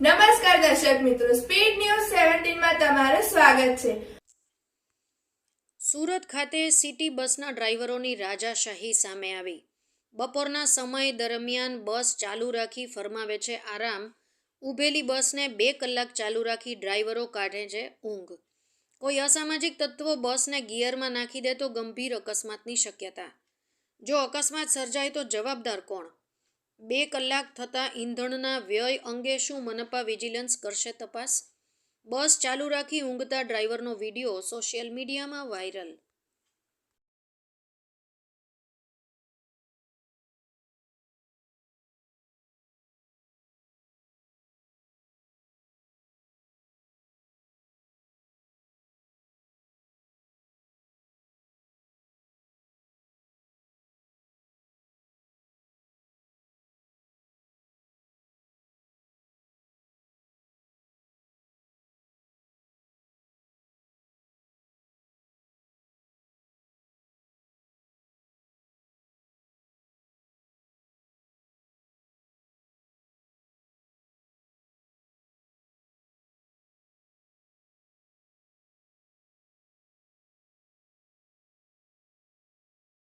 નમસ્કાર દર્શક મિત્રો સ્પીડ ન્યૂઝ સેવન્ટીનમાં તમારું સ્વાગત છે. સુરત ખાતે સિટી બસના ડ્રાઈવરોની રાજાશાહી સામે આવી. બપોરના સમય દરમિયાન બસ ચાલુ રાખી ફરમાવે છે, આરામ. ઊભેલી બસને બે કલાક ચાલુ રાખી ડ્રાઈવરો કાઢે છે ઊંઘ. કોઈ અસામાજિક તત્વો બસને ગિયરમાં નાખી દે તો ગંભીર અકસ્માતની શક્યતા. જો અકસ્માત સર્જાય તો જવાબદાર કોણ? બે કલાક થતાં ઈંધણના વ્યય અંગે શું મનપા વિજિલન્સ કરશે તપાસ? બસ ચાલુ રાખી ઊંઘતા ડ્રાઈવરનો વીડિયો સોશિયલ મીડિયામાં વાયરલ